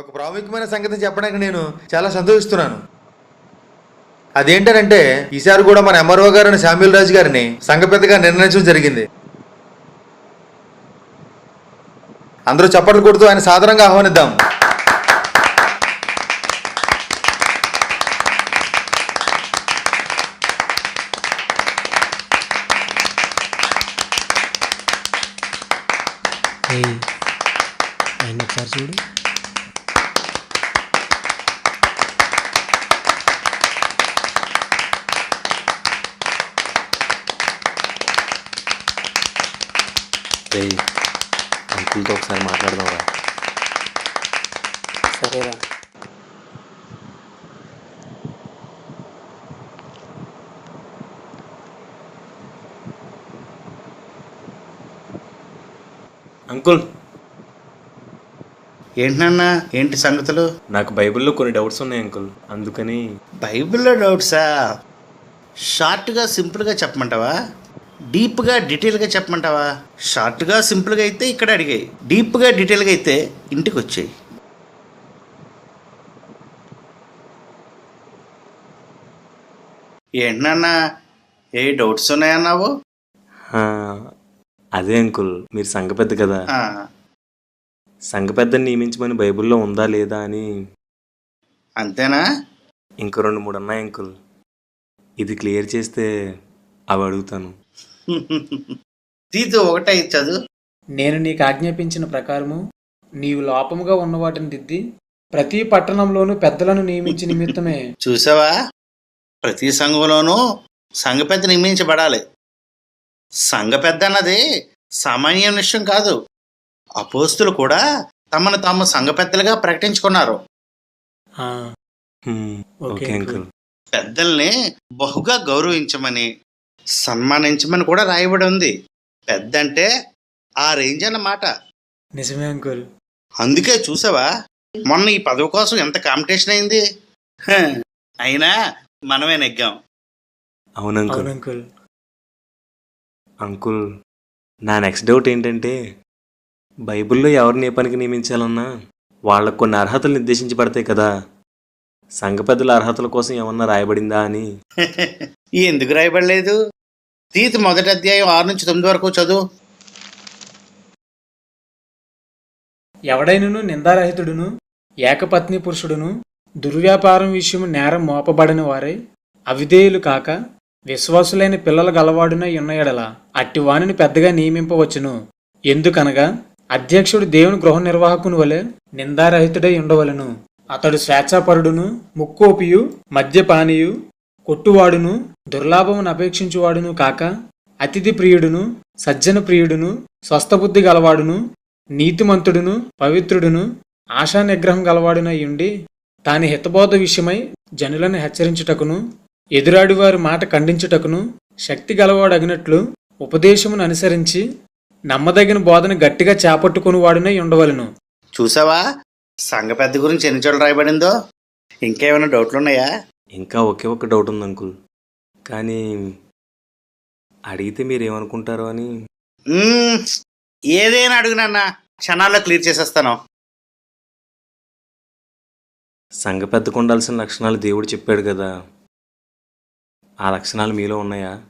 ఒక ప్రాముఖ్యమైన సంగతి చెప్పడానికి నేను చాలా సంతోషిస్తున్నాను. అదేంటంటే ఈసారి కూడా మన ఎంఆర్ఓ గారిని శామ్యుల్ రాజు గారిని సంఘ పెద్దగా నిర్ణయించడం జరిగింది. అందరూ చప్పట్లు కొడుతూ ఆయన సాధారణంగా ఆహ్వానిద్దాం. ఆయన ఒకసారి చూడు. రే అంకుల్తో ఒకసారి మాట్లాడదాంరా సరేరా అంకుల్ ఏంటన్నా ఏంటి సంగతులు? నాకు బైబిల్లో కొన్ని డౌట్స్ ఉన్నాయి అంకుల్ అందుకని బైబిల్లో డౌట్సా? షార్ట్గా సింపుల్గా చెప్పమంటావా? డీప్గా డీటెయిల్గా చెప్పమంటావా? షార్ట్గా సింపుల్గా అయితే ఇక్కడ అడిగాయి. డీప్గా డీటెయిల్గా అయితే ఇంటికి వచ్చాయి ఏంటన్నా ఏ డౌట్స్ ఉన్నాయన్నావు? అదే అంకుల్ మీరు సంఘ పెద్ద కదా. సంఘ పెద్దని నియమించమని బైబిల్లో ఉందా లేదా అని. అంతేనా? ఇంకో రెండు మూడు ఉన్నాయి అంకుల్. ఇది క్లియర్ చేస్తే అవి అడుగుతాను. తీతు ఒకటే చదువు నేను నీకు ఆజ్ఞాపించిన ప్రకారము నీవు లోపముగా ఉన్న వాటిని దిద్ది ప్రతి పట్టణంలోనూ పెద్దలను నియమించి నిమిత్తమే. చూసావా? ప్రతి సంఘంలోనూ సంఘ పెద్ద నియమించబడాలి. సంఘ పెద్ద అన్నది సామాన్య విషయం కాదు. అపోస్తులు కూడా తమను తాము సంఘ పెద్దలుగా ప్రకటించుకున్నారు. ఆ, హ్మ్, ఓకే ఓకే అంకుల్. పెద్దల్ని బహుగా గౌరవించమని సన్మానించమని కూడా రాయబడి ఉంది. పెద్ద అంటే ఆ రేంజ్ అన్నమాట. నిజమే అంకుల్. అందుకే చూసావా? మొన్న ఈ పదవి కోసం ఎంత కాంపిటీషన్ అయింది? హ, అయినా మనమే నెగ్గాం. అవును అంకుల్. అవును అంకుల్. అంకుల్ నా నెక్స్ట్ డౌట్ ఏంటంటే బైబిల్లో ఎవరిని ఏ పనికి నియమించాలన్నా వాళ్ళకు కొన్ని అర్హతలు నిర్దేశించబడతాయి కదా. సంఘ పెద్దల అర్హతల కోసం ఏమన్నా రాయబడిందా అని. ఎందుకు రాయబడలేదు? తీతి మొదటి అధ్యాయం ఆరు నుంచి తొమ్మిది వరకు చదువు. ఎవడైనను నిందారహితుడును ఏకపత్ని పురుషుడును దుర్వ్యాపారం విషయము నేరం మోపబడిన వారై అవిధేయులు కాక విశ్వాసులైన పిల్లల గలవాడునై ఉన్న ఎడల అట్టి వానిని పెద్దగా నియమింపవచ్చును. ఎందుకనగా అధ్యక్షుడు దేవుని గృహ నిర్వాహకుని వలె నిందారహితుడై ఉండవలెను. అతడు స్వేచ్ఛాపరుడును ముక్కోపియు మద్యపానీయు కొట్టువాడును దుర్లాభమును అపేక్షించువాడును కాక అతిథి ప్రియుడును సజ్జన ప్రియుడును స్వస్థబుద్ధి గలవాడును నీతిమంతుడును పవిత్రుడును ఆశా నిగ్రహం గలవాడునై ఉండి తాని హితబోధ విషయమై జనులను హెచ్చరించుటకును ఎదురాడివారి మాట ఖండించుటకును శక్తి గలవాడగినట్లు ఉపదేశమును అనుసరించి నమ్మదగిన బోధన గట్టిగా చేపట్టుకుని వాడునై ఉండవలెను. చూసావా? సంఘ పెద్ద గురించి ఎన్ని చోట్ల రాయబడిందో? ఇంకేమైనా డౌట్లు ఉన్నాయా ఇంకా ఒకే ఒక డౌట్ ఉంది అంకుల్. కానీ అడిగితే మీరు ఏమనుకుంటారో అని ఏదైనా అడుగునన్నా క్షణాల్లో క్లియర్ చేసేస్తాను. సంఘ పెద్దకు ఉండాల్సిన లక్షణాలు దేవుడు చెప్పాడు కదా. ఆ లక్షణాలు మీలో ఉన్నాయా?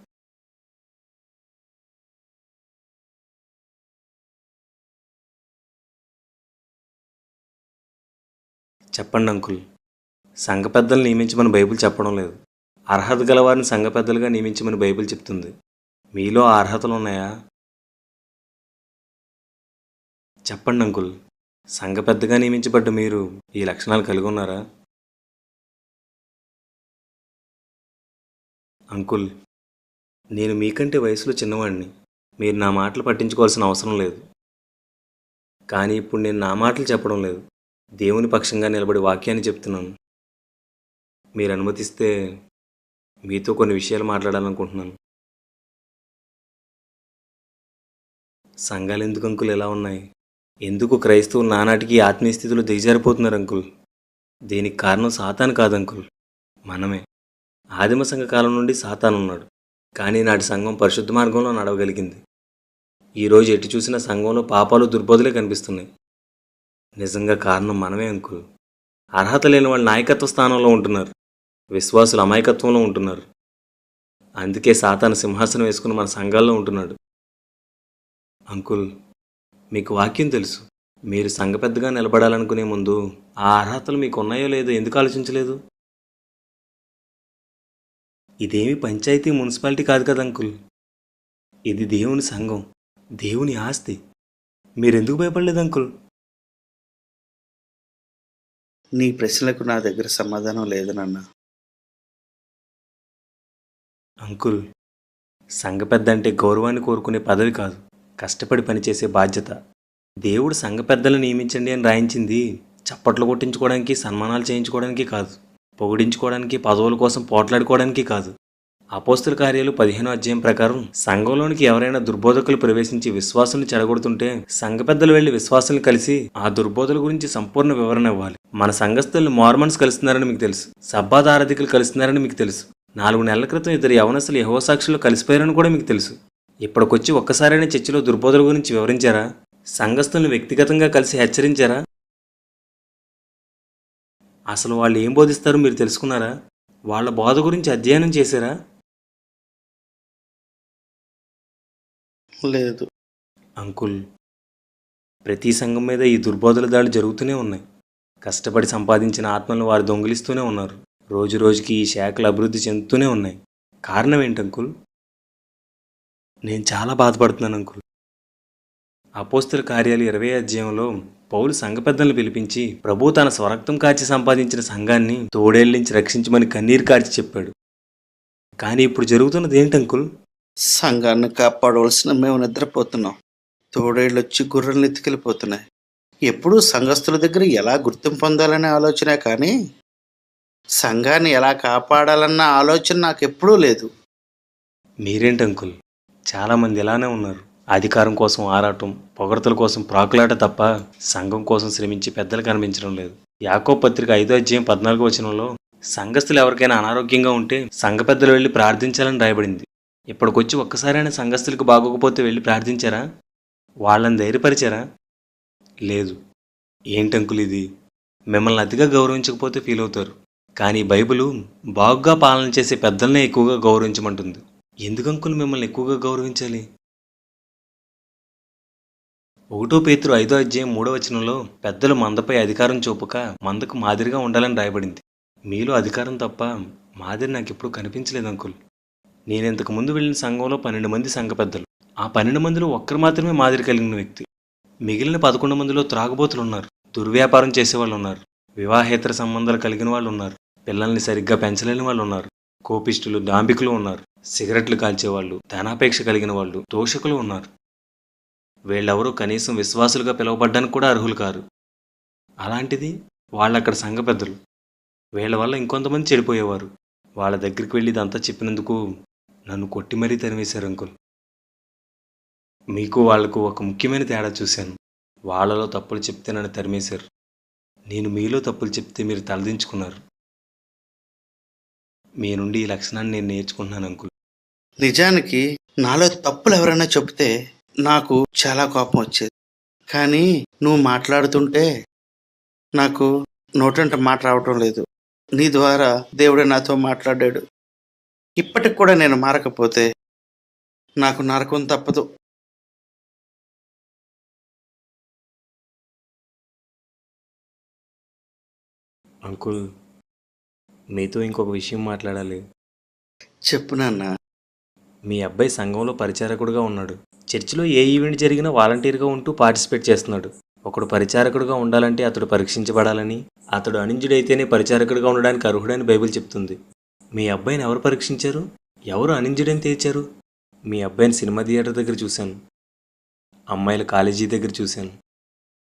చెప్పండి అంకుల్. సంఘ పెద్దలు నియమించమని బైబిల్ చెప్పడం లేదు. అర్హత గలవారిని సంఘ పెద్దలుగా నియమించమని బైబిల్ చెప్తుంది. మీలో ఆ అర్హతలు ఉన్నాయా చెప్పండి అంకుల్. సంఘ పెద్దగా నియమించబడ్డ మీరు ఈ లక్షణాలు కలిగి ఉన్నారా? అంకుల్ నేను మీకంటే వయసులో చిన్నవాడిని మీరు నా మాటలు పట్టించుకోవాల్సిన అవసరం లేదు. కానీ ఇప్పుడు నేను నా మాటలు చెప్పడం లేదు. దేవుని పక్షంగా నిలబడి వాక్యాన్ని చెప్తున్నాను. మీరు అనుమతిస్తే మీతో కొన్ని విషయాలు మాట్లాడాలనుకుంటున్నాను. సంఘాలు ఎందుకు అంకుల్ ఎలా ఉన్నాయి? ఎందుకు క్రైస్తవులు నానాటికి ఆత్మీయ స్థితిలో దిగజారిపోతున్నారు అంకుల్? దీనికి కారణం సాతాను కాదు అంకుల్. మనమే. ఆదిమ సంఘ కాలం నుండి సాతాను ఉన్నాడు. కానీ నాటి సంఘం పరిశుద్ధ మార్గంలో నడవగలిగింది. ఈరోజు ఎటు చూసిన సంఘంలో పాపాలు దుర్బోధలే కనిపిస్తున్నాయి. నిజంగా కారణం మనమే అంకుల్. అర్హత లేని వాళ్ళు నాయకత్వ స్థానంలో ఉంటున్నారు. విశ్వాసులు అమాయకత్వంలో ఉంటున్నారు. అందుకే సాతాను సింహాసనం వేసుకుని మన సంఘాల్లో ఉంటున్నాడు. అంకుల్ మీకు వాక్యం తెలుసు. మీరు సంఘ పెద్దగా నిలబడాలనుకునే ముందు ఆ అర్హతలు మీకు ఉన్నాయో లేదో ఎందుకు ఆలోచించలేదు? ఇదేమి పంచాయతీ మున్సిపాలిటీ కాదు కదా అంకుల్? ఇది దేవుని సంఘం దేవుని ఆస్తి. మీరెందుకు భయపడలేదు అంకుల్? నీ ప్రశ్నలకు నా దగ్గర సమాధానం లేదు అంకుల్ సంఘ పెద్ద అంటే గౌరవాన్ని కోరుకునే పదవి కాదు. కష్టపడి పనిచేసే బాధ్యత. దేవుడు సంఘ పెద్దలు నియమించండి అని రాయించింది. చప్పట్లు కొట్టించుకోవడానికి సన్మానాలు చేయించుకోవడానికి కాదు. పొగిడించుకోవడానికి పదవుల కోసం పోట్లాడుకోవడానికి కాదు. అపోస్తుల కార్యాలు పదిహేనో అధ్యాయం ప్రకారం సంఘంలోనికి ఎవరైనా దుర్బోధకులు ప్రవేశించి విశ్వాసుల్ని చెడగొడుతుంటే సంఘ పెద్దలు వెళ్ళి విశ్వాసుల్ని కలిసి ఆ దుర్బోధల గురించి సంపూర్ణ వివరణ ఇవ్వాలి. మన సంఘస్థుల్ని మార్మన్స్ కలుస్తున్నారని మీకు తెలుసు. సబ్బాదారధికులు కలుస్తున్నారని మీకు తెలుసు. నాలుగు నెలల క్రితం ఇద్దరు యవనస్తులు యహో సాక్షులు కలిసిపోయారని కూడా మీకు తెలుసు. ఇప్పటికొచ్చి ఒక్కసారైనా చర్చిలో దుర్బోధల గురించి వివరించారా? సంఘస్థుల్ని వ్యక్తిగతంగా కలిసి హెచ్చరించారా? అసలు వాళ్ళు ఏం బోధిస్తారో మీరు తెలుసుకున్నారా? వాళ్ళ బోధ గురించి అధ్యయనం చేశారా? లేదు. అంకుల్ ప్రతి సంఘం మీద ఈ దుర్బోధల దాడులు జరుగుతూనే ఉన్నాయి. కష్టపడి సంపాదించిన ఆత్మలను వారు దొంగిలిస్తూనే ఉన్నారు. రోజు రోజుకి ఈ శాఖలు అభివృద్ధి చెందుతూనే ఉన్నాయి. కారణం ఏంటి అంకుల్? నేను చాలా బాధపడుతున్నాను అంకుల్. అపోస్తుల కార్యాలు ఇరవై అధ్యాయంలో పౌలు సంఘ పెద్దలను పిలిపించి ప్రభు తన స్వరక్తం కాచి సంపాదించిన సంఘాన్ని తోడేళ్ళ రక్షించమని కన్నీరు కార్చి చెప్పాడు. కానీ ఇప్పుడు జరుగుతున్నది ఏంటి అంకుల్? సంఘాన్ని కాపాడవలసిన మేము నిద్రపోతున్నాం. తోడేళ్ళు వచ్చి గుర్రెలను ఎత్తుకెళ్ళిపోతున్నాయి. ఎప్పుడూ సంఘస్థుల దగ్గర ఎలా గుర్తింపు పొందాలనే ఆలోచనే కానీ సంఘాన్ని ఎలా కాపాడాలన్న ఆలోచన నాకు ఎప్పుడూ లేదు. మీరేంటి అంకుల్? చాలామంది ఇలానే ఉన్నారు. అధికారం కోసం ఆరాటం పొగడతల కోసం ప్రాకులాట తప్ప సంఘం కోసం శ్రమించి పెద్దలు కనిపించడం లేదు. యాకో పత్రిక ఐదో అధ్యాయం పద్నాలుగో వచనంలో సంఘస్థులు ఎవరికైనా అనారోగ్యంగా ఉంటే సంఘ పెద్దలు వెళ్ళి ప్రార్థించాలని రాయబడింది. ఇప్పటికొచ్చి ఒక్కసారైనా సంఘస్థులకు బాగోకపోతే వెళ్ళి ప్రార్థించారా? వాళ్ళని ధైర్యపరిచారా? లేదు. ఏంటి ఇది? మిమ్మల్ని అతిగా గౌరవించకపోతే ఫీల్ అవుతారు కానీ బైబిలు బాగుగా పాలన చేసే పెద్దల్నే ఎక్కువగా గౌరవించమంటుంది. ఎందుకు మిమ్మల్ని ఎక్కువగా గౌరవించాలి? ఒకటో పేతురు ఐదో అధ్యాయం మూడో వచనంలో పెద్దలు మందపై అధికారం చూపక మందకు మాదిరిగా ఉండాలని రాయబడింది. మీలో అధికారం తప్ప మాదిరి నాకు ఎప్పుడు కనిపించలేదు అంకుల్. నేను ఇంతకు ముందు వెళ్ళిన సంఘంలో పన్నెండు మంది సంఘ పెద్దలు. ఆ పన్నెండు మందిలో ఒక్కరు మాత్రమే మాదిరి కలిగిన వ్యక్తి. మిగిలిన పదకొండు మందిలో త్రాగుబోతులు ఉన్నారు. దుర్వ్యాపారం చేసేవాళ్ళు ఉన్నారు. వివాహేతర సంబంధాలు కలిగిన వాళ్ళు ఉన్నారు. పిల్లల్ని సరిగ్గా పెంచలేని వాళ్ళు ఉన్నారు. కోపిష్టులు డాంబికులు ఉన్నారు. సిగరెట్లు కాల్చేవాళ్ళు ధనాపేక్ష కలిగిన వాళ్ళు దోషకులు ఉన్నారు. వీళ్ళెవరూ కనీసం విశ్వాసులుగా పిలువబడ్డానికి కూడా అర్హులు కారు. అలాంటిది వాళ్ళక్కడ సంఘ పెద్దలు. వీళ్ళ వల్ల ఇంకొంతమంది చెడిపోయేవారు. వాళ్ళ దగ్గరికి వెళ్ళి ఇదంతా చెప్పినందుకు నన్ను కొట్టి మరీ తరివేశారు అంకుల్. మీకు వాళ్ళకు ఒక ముఖ్యమైన తేడా చూశాను. వాళ్ళలో తప్పులు చెప్తే నన్ను తరిమేశారు. నేను మీలో తప్పులు చెప్తే మీరు తలదించుకున్నారు. మీ నుండి ఈ లక్షణాన్ని నేను నేర్చుకుంటున్నాను అంకుల్. నిజానికి నాలో తప్పులు ఎవరైనా చెప్తే నాకు చాలా కోపం వచ్చేది. కానీ నువ్వు మాట్లాడుతుంటే నాకు నోటంట మాట రావటం లేదు. నీ ద్వారా దేవుడే నాతో మాట్లాడాడు. ఇప్పటికి కూడా నేను మారకపోతే నాకు నరకం తప్పదు. అంకుల్ మీతో ఇంకొక విషయం మాట్లాడాలి. చెప్పు నాన్న. మీ అబ్బాయి సంఘంలో పరిచారకుడుగా ఉన్నాడు. చర్చిలో ఏ ఈవెంట్ జరిగినా వాలంటీర్గా ఉంటూ పార్టిసిపేట్ చేస్తున్నాడు. ఒకడు పరిచారకుడుగా ఉండాలంటే అతడు పరీక్షించబడాలని అతడు అనింజుడైతేనే పరిచారకుడిగా ఉండడానికి అర్హుడని బైబిల్ చెప్తుంది. మీ అబ్బాయిని ఎవరు పరీక్షించారు? ఎవరు అనింజుడని తేల్చారు? మీ అబ్బాయిని సినిమా థియేటర్ దగ్గర చూశాను. అమ్మాయిల కాలేజీ దగ్గర చూశాను.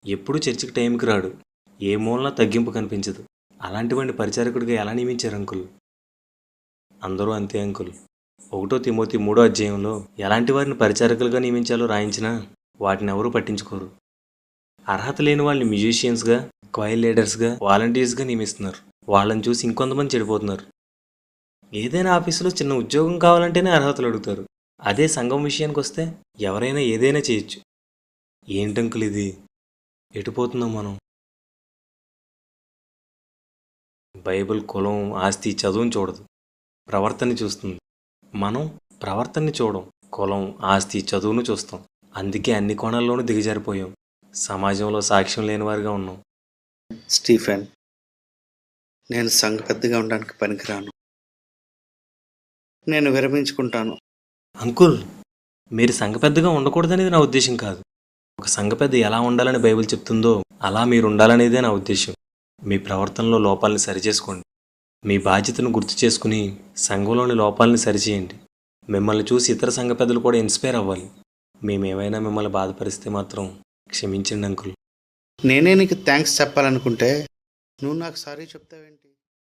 ఎప్పుడూ చర్చికి టైంకి రాడు. ఏ మూలన తగ్గింపు కనిపించదు. అలాంటివంటి పరిచారకుడిగా ఎలా నియమించారు అంకుల్? అందరూ అంతే అంకుల్. ఒకటో తిమోతి మూడో అధ్యాయంలో ఎలాంటి వారిని పరిచారకులుగా నియమించాలో రాయించినా వాటిని ఎవరూ పట్టించుకోరు. అర్హత లేని వాళ్ళని మ్యూజిషియన్స్గా క్వైర్ లీడర్స్గా వాలంటీర్స్గా నియమిస్తున్నారు. వాళ్ళని చూసి ఇంకొంతమంది చెడిపోతున్నారు. ఏదైనా ఆఫీసులో చిన్న ఉద్యోగం కావాలంటేనే అర్హతలు అడుగుతారు. అదే సంఘం విషయానికి వస్తే ఎవరైనా ఏదైనా చేయొచ్చు. ఏంటంకులు ఇది ఎటుపోతున్నాం మనం? బైబిల్ కులం ఆస్తి చదువుని చూడదు. ప్రవర్తనని చూస్తుంది. మనం ప్రవర్తనని చూడం. కులం ఆస్తి చదువును చూస్తాం. అందుకే అన్ని కోణాల్లోనూ దిగజారిపోయాం. సమాజంలో సాక్ష్యం లేని వారిగా ఉన్నాం. స్టీఫెన్ నేను సంఘ పెద్దగా ఉండడానికి పనికిరాను. నేను విరమించుకుంటాను. అంకుల్ మీరు సంఘ పెద్దగా ఉండకూడదనేది నా ఉద్దేశం కాదు. ఒక సంఘ పెద్ద ఎలా ఉండాలని బైబిల్ చెప్తుందో అలా మీరు ఉండాలనేదే నా ఉద్దేశం. మీ ప్రవర్తనలో లోపాలని సరిచేసుకోండి. మీ బాధ్యతను గుర్తు చేసుకుని సంఘంలోని లోపాలని సరిచేయండి. మిమ్మల్ని చూసి ఇతర సంఘ పెద్దలు కూడా ఇన్స్పైర్ అవ్వాలి. మేమేమైనా మిమ్మల్ని బాధపరిస్తే మాత్రం క్షమించండి అంకుల్. నేనే నీకు థ్యాంక్స్ చెప్పాలనుకుంటే నువ్వు నాకు సారీ చెప్తావేంటి?